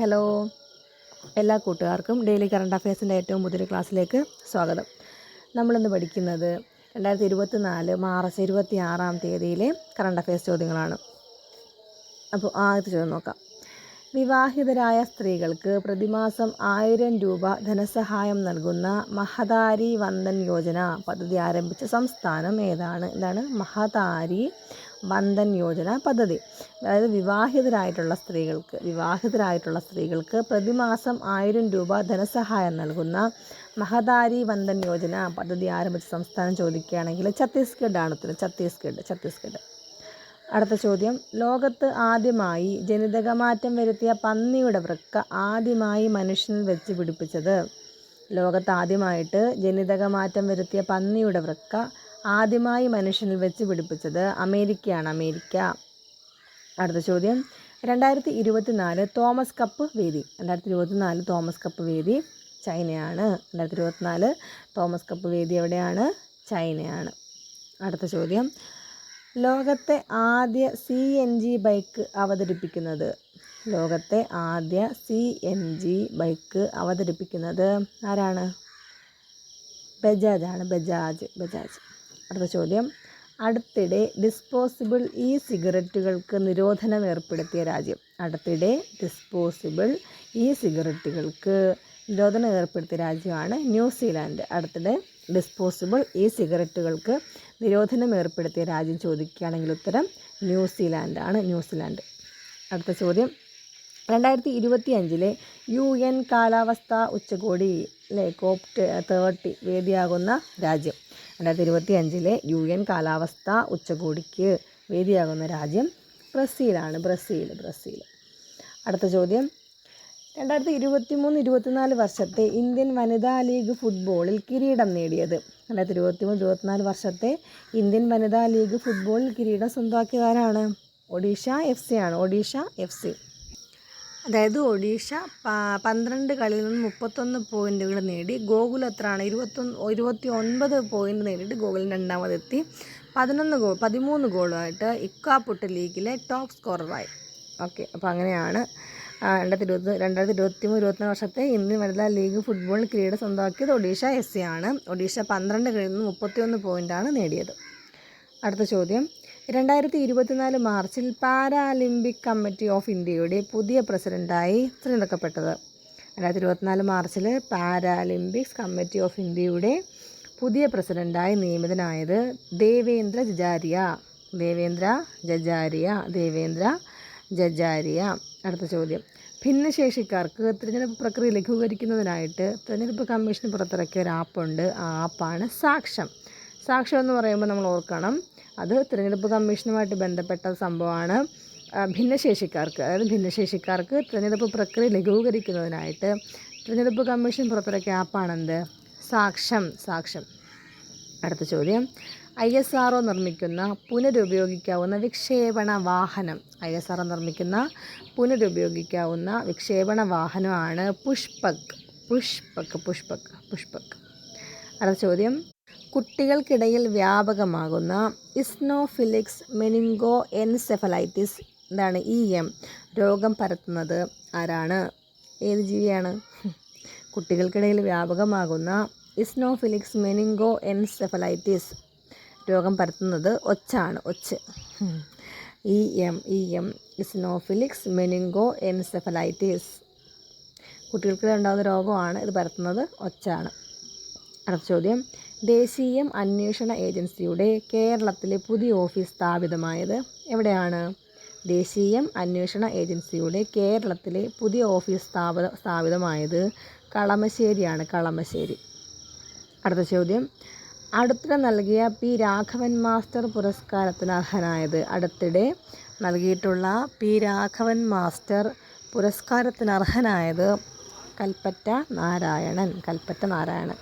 Hello. എല്ലാ കൂട്ടുകാർക്കും daily current അഫയേഴ്സിന്റെ ഏറ്റവും പുതിയ ക്ലാസ്സിലേക്ക് സ്വാഗതം. നമ്മളിന്ന് പഠിക്കുന്നത് രണ്ടായിരത്തി ഇരുപത്തി നാല് മാർച്ച് ഇരുപത്തി ആറാം തീയതിയിലെ കറണ്ട് അഫയേഴ്സ് ചോദ്യങ്ങളാണ്. അപ്പോൾ ആദ്യത്തെ ചോദ്യം നോക്കാം. വിവാഹിതരായ സ്ത്രീകൾക്ക് പ്രതിമാസം ആയിരം രൂപ ധനസഹായം നൽകുന്ന മഹതാരി വന്ദൻ യോജന പദ്ധതി ആരംഭിച്ച സംസ്ഥാനം ഏതാണ്? എന്താണ് മഹതാരി വന്ദൻ യോജന പദ്ധതി. അതായത് വിവാഹിതരായിട്ടുള്ള സ്ത്രീകൾക്ക് വിവാഹിതരായിട്ടുള്ള സ്ത്രീകൾക്ക് പ്രതിമാസം ആയിരം രൂപ ധനസഹായം നൽകുന്ന മഹതാരി വന്ദൻ യോജന പദ്ധതി ആരംഭിച്ച സംസ്ഥാനം ചോദിക്കുകയാണെങ്കിൽ ഛത്തീസ്ഗഡ് ആണ് ഉത്തരം. ഛത്തീസ്ഗഡ് ഛത്തീസ്ഗഡ്. അടുത്ത ചോദ്യം. ലോകത്ത് ആദ്യമായി ജനിതകമാറ്റം വരുത്തിയ പന്നിയുടെ വൃക്ക ആദ്യമായി മനുഷ്യനിൽ വെച്ച് പിടിപ്പിച്ചത്. ലോകത്ത് ആദ്യമായിട്ട് ജനിതകമാറ്റം വരുത്തിയ പന്നിയുടെ വൃക്ക ആദ്യമായി മനുഷ്യനിൽ വെച്ച് പിടിപ്പിച്ചത് അമേരിക്കയാണ്. അമേരിക്ക. അടുത്ത ചോദ്യം. രണ്ടായിരത്തി ഇരുപത്തിനാല് തോമസ് കപ്പ് വേദി. രണ്ടായിരത്തി ഇരുപത്തിനാല് തോമസ് കപ്പ് വേദി ചൈനയാണ്. രണ്ടായിരത്തി ഇരുപത്തിനാല് തോമസ് കപ്പ് വേദി എവിടെയാണ്? ചൈനയാണ്. അടുത്ത ചോദ്യം. ലോകത്തെ ആദ്യ സി എൻ ജി ബൈക്ക് അവതരിപ്പിക്കുന്നത്. ലോകത്തെ ആദ്യ സി എൻ ജി ബൈക്ക് അവതരിപ്പിക്കുന്നത് ആരാണ്? ബജാജ് ആണ്. ബജാജ്. ബജാജ്. അടുത്ത ചോദ്യം. അടുത്തിടെ ഡിസ്പോസിബിൾ ഇ സിഗരറ്റുകൾക്ക് നിരോധനം ഏർപ്പെടുത്തിയ രാജ്യം. അടുത്തിടെ ഡിസ്പോസിബിൾ ഇ സിഗരറ്റുകൾക്ക് നിരോധനം ഏർപ്പെടുത്തിയ രാജ്യമാണ് ന്യൂസിലാൻഡ്. അടുത്തിടെ ഡിസ്പോസിബിൾ ഇ സിഗരറ്റുകൾക്ക് നിരോധനം ഏർപ്പെടുത്തിയ രാജ്യം ചോദിക്കുകയാണെങ്കിൽ ഉത്തരം ന്യൂസിലാൻഡാണ് ന്യൂസിലാൻഡ്. അടുത്ത ചോദ്യം. രണ്ടായിരത്തി ഇരുപത്തി അഞ്ചിലെ യു എൻ കാലാവസ്ഥാ ഉച്ചകോടിയിലെ കോപ്പ് തേർട്ടി വേദിയാകുന്ന രാജ്യം. രണ്ടായിരത്തി ഇരുപത്തി അഞ്ചിലെ യു എൻ കാലാവസ്ഥ ഉച്ചകോടിക്ക് വേദിയാകുന്ന രാജ്യം ബ്രസീലാണ്. ബ്രസീൽ ബ്രസീൽ അടുത്ത ചോദ്യം. രണ്ടായിരത്തി ഇരുപത്തി മൂന്ന് ഇരുപത്തിനാല് വർഷത്തെ ഇന്ത്യൻ വനിതാ ലീഗ് ഫുട്ബോളിൽ കിരീടം നേടിയത്. രണ്ടായിരത്തി ഇരുപത്തി മൂന്ന് ഇരുപത്തിനാല് വർഷത്തെ ഇന്ത്യൻ വനിതാ ലീഗ് ഫുട്ബോളിൽ കിരീടം സ്വന്തമാക്കിയതാരാണ്? ഒഡീഷ എഫ് സി ആണ്. Odisha F C. അതായത് ഒഡീഷ പന്ത്രണ്ട് കളിയിൽ നിന്ന് മുപ്പത്തൊന്ന് പോയിന്റുകൾ നേടി. ഗോകുൽ എത്രയാണ് ഇരുപത്തൊന്ന് ഇരുപത്തി ഒൻപത് പോയിന്റ് നേടിയിട്ട് ഗോകുൽ രണ്ടാമതെത്തി. പതിനൊന്ന് ഗോൾ പതിമൂന്ന് ഗോളുമായിട്ട് ഇക്കാപുട്ട് ലീഗിലെ ടോപ്പ് സ്കോററായി ഓക്കെ അപ്പോൾ അങ്ങനെയാണ് രണ്ടായിരത്തി ഇരുപത്തി രണ്ടായിരത്തി ഇരുപത്തി മൂന്ന് ഇരുപത്തിനാല് വർഷത്തെ ഇന്ത്യൻ വനിതാ ലീഗ് ഫുട്ബോൾ കിരീടം സ്വന്തമാക്കിയത് ഒഡീഷ എസ് സി ആണ്. ഒഡീഷ പന്ത്രണ്ട് കളിയിൽ നിന്ന് മുപ്പത്തിയൊന്ന് പോയിന്റാണ് നേടിയത്. അടുത്ത ചോദ്യം. രണ്ടായിരത്തി ഇരുപത്തിനാല് മാർച്ചിൽ പാരാലിമ്പിക് കമ്മിറ്റി ഓഫ് ഇന്ത്യയുടെ പുതിയ പ്രസിഡന്റായി തിരഞ്ഞെടുക്കപ്പെട്ടത്. രണ്ടായിരത്തി ഇരുപത്തിനാല് മാർച്ചിൽ പാരാലിമ്പിക്സ് കമ്മിറ്റി ഓഫ് ഇന്ത്യയുടെ പുതിയ പ്രസിഡന്റായി നിയമിതനായത് ദേവേന്ദ്ര ജജാരിയ. ദേവേന്ദ്ര ജജാരിയ ദേവേന്ദ്ര ജജാരിയ. അടുത്ത ചോദ്യം. ഭിന്നശേഷിക്കാർക്ക് തിരഞ്ഞെടുപ്പ് പ്രക്രിയ ലഘൂകരിക്കുന്നതിനായിട്ട് തിരഞ്ഞെടുപ്പ് കമ്മീഷൻ പുറത്തിറക്കിയ ഒരു ആപ്പുണ്ട്. ആ ആപ്പാണ് സാക്ഷ്യം. സാക്ഷ്യം എന്ന് പറയുമ്പോൾ നമ്മൾ ഓർക്കണം അത് തിരഞ്ഞെടുപ്പ് കമ്മീഷനുമായിട്ട് ബന്ധപ്പെട്ട സംഭവമാണ്. ഭിന്നശേഷിക്കാർക്ക് അതായത് ഭിന്നശേഷിക്കാർക്ക് തിരഞ്ഞെടുപ്പ് പ്രക്രിയ ലഘൂകരിക്കുന്നതിനായിട്ട് തിരഞ്ഞെടുപ്പ് കമ്മീഷൻ പുറത്തിറക്കിയ ആപ്പാണെന്ത്? സാക്ഷ്യം സാക്ഷ്യം അടുത്ത ചോദ്യം. ഐ എസ് ആർ നിർമ്മിക്കുന്ന പുനരുപയോഗിക്കാവുന്ന വിക്ഷേപണ വാഹനം. ഐ എസ് ആർ നിർമ്മിക്കുന്ന പുനരുപയോഗിക്കാവുന്ന വിക്ഷേപണ വാഹനമാണ് പുഷ്പക്. പുഷ്പക് പുഷ്പക് പുഷ്പക്. അടുത്ത ചോദ്യം. കുട്ടികൾക്കിടയിൽ വ്യാപകമാകുന്ന ഇസ്നോഫിലിക്സ് മെനിങ്കോ എൻസെഫലൈറ്റിസ് എന്താണ് ഇ എം രോഗം പരത്തുന്നത്. ആരാണ്? ഏത് ജീവിയാണ്? കുട്ടികൾക്കിടയിൽ വ്യാപകമാകുന്ന ഇസ്നോഫിലിക്സ് മെനിങ്കോ എൻസെഫലൈറ്റിസ് രോഗം പരത്തുന്നത് ഒച്ചാണ് ഒച്ച്. E M E M eosinophilic meningoencephalitis കുട്ടികൾക്കിടെ ഉണ്ടാകുന്ന രോഗമാണ് ഇത് പരത്തുന്നത് ഒച്ചാണ്. അടുത്ത ചോദ്യം. ദേശീയം അന്വേഷണ ഏജൻസിയുടെ കേരളത്തിലെ പുതിയ ഓഫീസ് സ്ഥാപിതമായത് എവിടെയാണ്? ദേശീയം അന്വേഷണ ഏജൻസിയുടെ കേരളത്തിലെ പുതിയ ഓഫീസ് സ്ഥാപിത സ്ഥാപിതമായത് കളമശ്ശേരിയാണ് കളമശ്ശേരി. അടുത്ത ചോദ്യം. അടുത്തിടെ നൽകിയ പി രാഘവൻ മാസ്റ്റർ പുരസ്കാരത്തിന് അർഹനായത് അടുത്തിടെ നൽകിയിട്ടുള്ള പി രാഘവൻ മാസ്റ്റർ പുരസ്കാരത്തിന് അർഹനായത് കൽപ്പറ്റ നാരായണൻ കൽപ്പറ്റ നാരായണൻ.